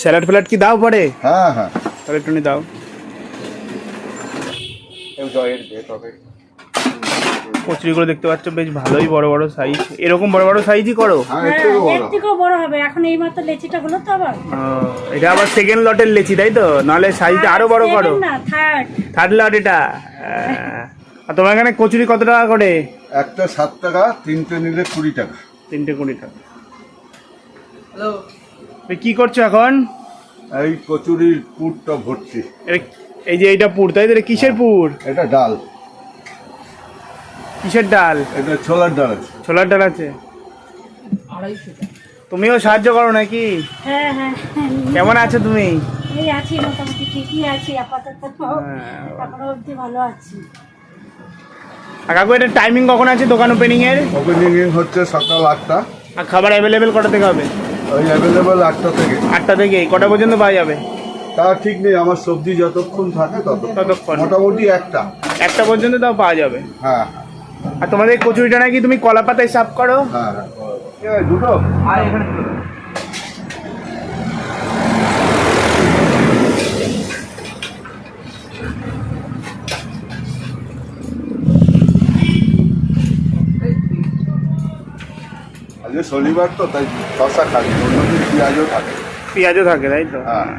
Salad ফ্যালাড কি দাও পরে? হ্যাঁ হ্যাঁ। তাহলে একটুখানি দাও। কচুরিগুলো দেখতে পাচ্ছ বেশ ভালোই বড় বড় সাইজ এরকম বড় বড় সাইজই করো। হ্যাঁ হ্যাঁ একটু বড়। এর থেকেও বড় হবে। এখন এই মাত্র লেচিটা হলো তো আবার। এটা আবার সেকেন্ড লটের লেচি তাই তো? নাহলে সাইজটা আরও বড় করো। না থার্ড থার্ড লট এটা। আর তোমার এখানে কচুরি কত টাকা করে? একটা সাত টাকা তিনটে নিলে কুড়ি টাকা। তিনটে কুড়ি টাকা। তুমি কি করছ এখন? এই কচুরির পুরটা ভর্তি। এই যে এইটা পুর তাই তো? এটা কিসের পুর? এটা ডাল। কিসের ডাল? এটা ছোলার ডাল আছে। ছোলার ডাল আছে? তুমিও সাহায্য করো নাকি? হ্যাঁ হ্যাঁ হ্যাঁ। কেমন আছো তুমি? এই আছি মোটামুটি ঠিকই আছি আপাতত। হ্যাঁ। এখনও অবধি ভালো আছি। কাকু এটা টাইমিং কখন আছে দোকান ওপেনিং এর? ওপেনিং হচ্ছে সকাল আটটা। আর খাবার অ্যাভেলেবেল কটা থেকে হবে? ওই অ্যাভেলেবেল আটটা থেকে। আটটা থেকে কটা পর্যন্ত পাওয়া যাবে? তা ঠিক নেই আমার সবজি যতক্ষণ থাকে ততক্ষণ। মোটামুটি একটা। একটা পর্যন্ত তাও পাওয়া যাবে। হ্যাঁ আর তোমাদের এই কচুরিটা নাকি তুমি কলা পাতায় সাফ করো? হ্যাঁ হ্যাঁ। দুটো। আর এখানে আজকে শনিবার তো তাই শশা খালি অন্যদিন পেঁয়াজও থাকে পেঁয়াজও থাকে তাই তো? হ্যাঁ।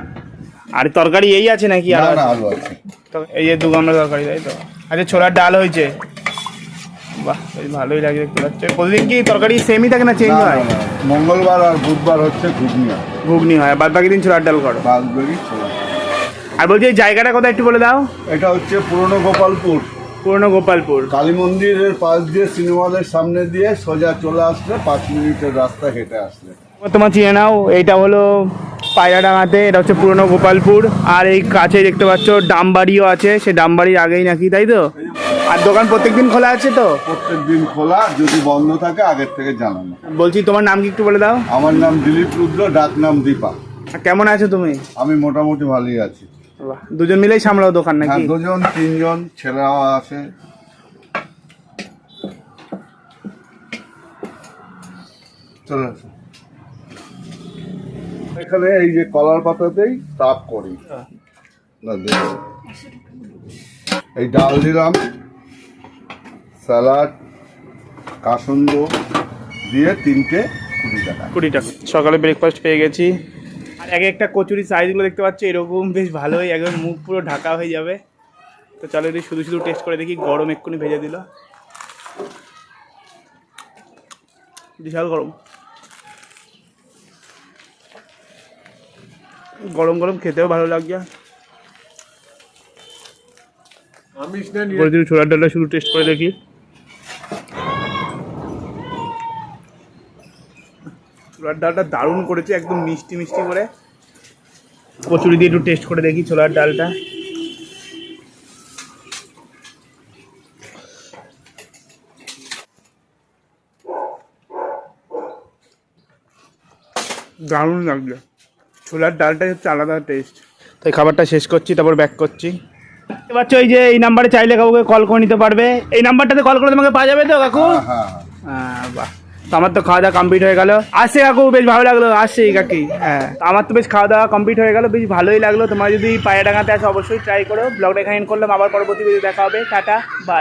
আর তরকারি এই আছে নাকি আর না আলু আছে। এই যে দু গামলা তরকারি তাই তো? আচ্ছা ছোলার ডাল হয়েছে। বাহ বেশ ভালোই লাগে দেখতে পাচ্ছ। প্রতিদিন কি তরকারি সেমই থাকে না চেঞ্জ হয়। মঙ্গলবার আর বুধবার হচ্ছে ঘুগনি আর ঘুগনি হয়। বাদ বাকি দিন ছোলার ডাল করো। বাগদড়ি ছোলা আর বলছি এই জায়গাটা কোথায় একটু বলে দাও। এটা হচ্ছে পুরনো গোপালপুর। পুরনো গোপালপুর। কালী মন্দিরের পাশ দিয়ে সিনেমা হলের সামনে দিয়ে সোজা চলে আসলে পাঁচ মিনিটের রাস্তা হেঁটে আসলে। তোমার চিনে নাও এইটা হলো পায়রাডাঙ্গাতে এটা হচ্ছে পুরনো গোপালপুর। আর এই কাছে দেখতে পাচ্ছ ডামবাড়িও আছে সে ডামবাড়ির আগেই নাকি তাই তো? আর দোকান প্রত্যেকদিন খোলা আছে তো? প্রত্যেক দিন খোলা যদি বন্ধ থাকে আগের থেকে জানানো। বলছি তোমার নাম কি একটু বলে দাও? আমার নাম দিলীপ রুদ্র ডাক নাম দীপা। কেমন আছো তুমি? আমি মোটামুটি ভালোই আছি। বাহ, দুজন মিলেই সামলাও দোকান হ্যাঁ নাকি দুজন তিনজন ছেলেরাও আছে। চলে আসো। এখানে এই যে কলার পাতাতেই তাপ করি। না দেখো। এই ডাল দিলাম। স্যালাড কাসন্দ দিয়ে তিনটে কুড়ি টাকা। কুড়ি টাকা। সকালে ব্রেকফাস্ট পেয়ে গেছি। আর এক একটা কচুরি সাইজগুলো দেখতে পাচ্ছ এরকম বেশ ভালোই একদম মুখ পুরো ঢাকা হয়ে যাবে। তো চলো এটি শুধু শুধু টেস্ট করে দেখি গরম এক্ষুনি ভেজে দিল। বিশাল গরম। গরম গরম খেতেও ভালো লাগছে। দিন ছোলার ডালটা শুধু টেস্ট করে দেখি। ছোলার ডালটা দারুণ করেছে একদম মিষ্টি মিষ্টি করে। কচুরি দিয়ে একটু টেস্ট করে দেখি ছোলার ডালটা। দারুণ লাগবে ছোলার ডালটাই হচ্ছে আলাদা টেস্ট তো এই খাবারটা শেষ করছি তারপর ব্যাক করছি। পারছ এই যে এই নাম্বারে চাইলে কাউকে কল করে নিতে পারবে। এই নাম্বারটাতে কল করে তোমাকে পাওয়া যাবে তো কাকু? হ্যাঁ হ্যাঁ হ্যাঁ, বাহ। আমার তো খাওয়া দাওয়া কমপ্লিট হয়ে গেল। আসে কাকু, বেশ ভালো লাগল। আসে কাকি হ্যাঁ। আমার তো বেশ খাওয়া দাওয়া কমপ্লিট হয়ে গেল, বেশ ভালোই লাগল। তোমার যদি পায়ে ডাঙাতে আসে, অবশ্যই ট্রাই করো। ব্লগটা এখানে করলাম। আবার পরবর্তী দেখা হবে। Tata bye